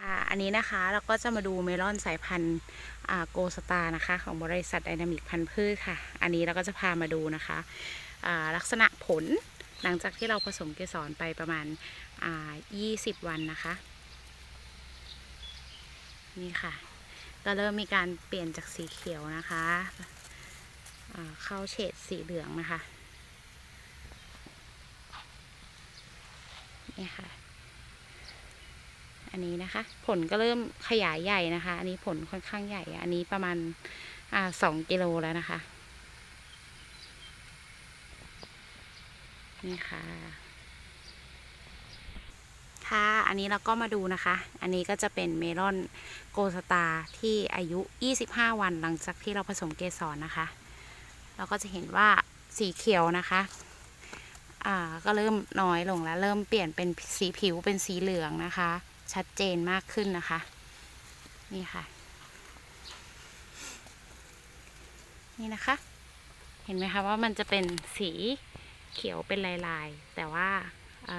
ค่ะ อันนี้นะคะเราก็จะมาดูเมลอนสายพันธุ์โกสตานะคะ ของบริษัทไดนามิกพันธุ์พืชค่ะ อันนี้เราก็จะพามาดูนะคะลักษณะผลหลังจากที่เราผสมเกสรไปประมาณอ่า20 วันนะคะ นี่ค่ะ ก็เริ่มมีการเปลี่ยนจากสีเขียวนะคะเข้าเฉดสีเหลืองนะคะ นี่ค่ะ อันนี้นะคะ ผลก็เริ่มขยายใหญ่นะคะ อันนี้ผลค่อนข้างใหญ่ อันนี้ประมาณสองกิโลแล้วนะคะ นี่ค่ะค่ะอันนี้เราก็มาดูนะคะ อันนี้ก็จะเป็นเมลอนโกสตาที่อายุ 25 วันหลังจากที่เราผสมเกสรนะคะ เราก็จะเห็นว่าสีเขียวนะคะอ่าก็เริ่มน้อยลงแล้ว เริ่มเปลี่ยนเป็นสีผิวเป็นสีเหลืองนะคะ ชัดเจนมากขึ้นนะคะ นี่ค่ะ นี่นะคะ เห็นไหมคะว่ามันจะเป็นสีเขียวเป็นลายๆ แต่ว่าเ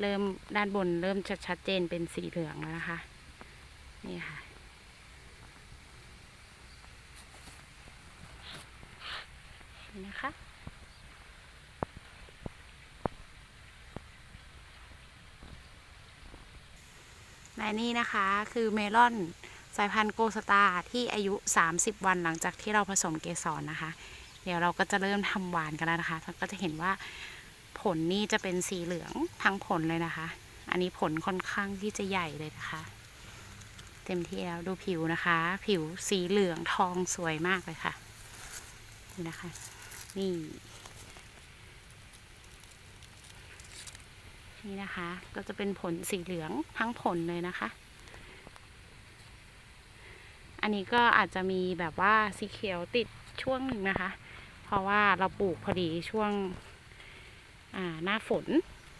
เริ่มด้านบนเริ่มจะชัดเจนเป็นสีเหลืองแล้วนะคะ นี่ค่ะนไหมคะ และนี่นะคะคือเมลอนสายพันธุ์โกสตาที่อายุ 30 วันหลังจากที่เราผสมเกสรนะคะ เดี๋ยวเราก็จะเริ่มทำหวานกันแล้วนะคะเราก็จะเห็นว่าผลนี่จะเป็นสีเหลืองทั้งผลเลยนะคะ อันนี้ผลค่อนข้างที่จะใหญ่เลยนะคะ เต็มที่แล้วดูผิวนะคะ ผิวสีเหลืองทองสวยมากเลยค่ะนี่นะคะ นี่ นี่นะคะ ก็จะเป็นผลสีเหลืองทั้งผลเลยนะคะ อันนี้ก็อาจจะมีแบบว่าสีเขียวติดช่วงหนึ่งนะคะ เพราะว่าเราปลูกพอดีช่วงหน้าฝน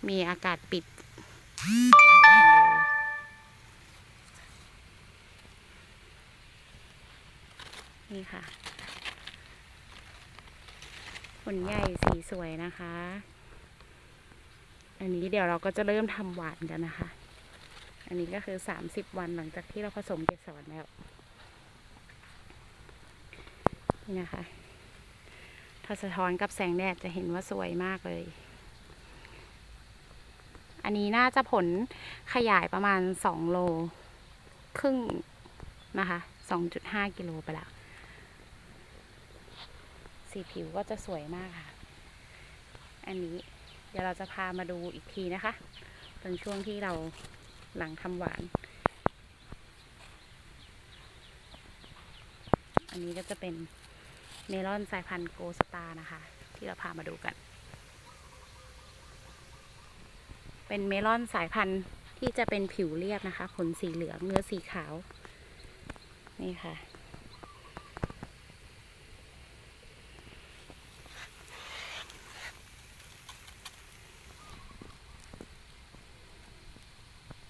มีอากาศปิดหลาวเลยนี่ค่ะผลใหญ่สีสวยนะคะ อันนี้เดี๋ยวเราก็จะเริ่มทำหวานกันนะคะ อันนี้ก็คือสามสิบวันหลังจากที่เราผสมเกสรแล้ว นี่นะคะ ถ้าสะท้อนกับแสงแดดจะเห็นว่าสวยมากเลย อันนี้น่าจะผลขยายประมาณสองโลครึ่งนะคะสองจุดห้ากิโลไปแล้ว สีผิวก็จะสวยมากค่ะ อันนี้ ดี๋ยวเราจะพามาดูอีกทีนะคะ ตอนช่วงที่เราหลังทำหวาน อันนี้ก็จะเป็นเมลอนสายพันธุ์โกสตานะคะ ที่เราพามาดูกัน เป็นเมลอนสายพันธุ์ที่จะเป็นผิวเรียบนะคะ ขนสีเหลืองเนื้อสีขาว นี่ค่ะ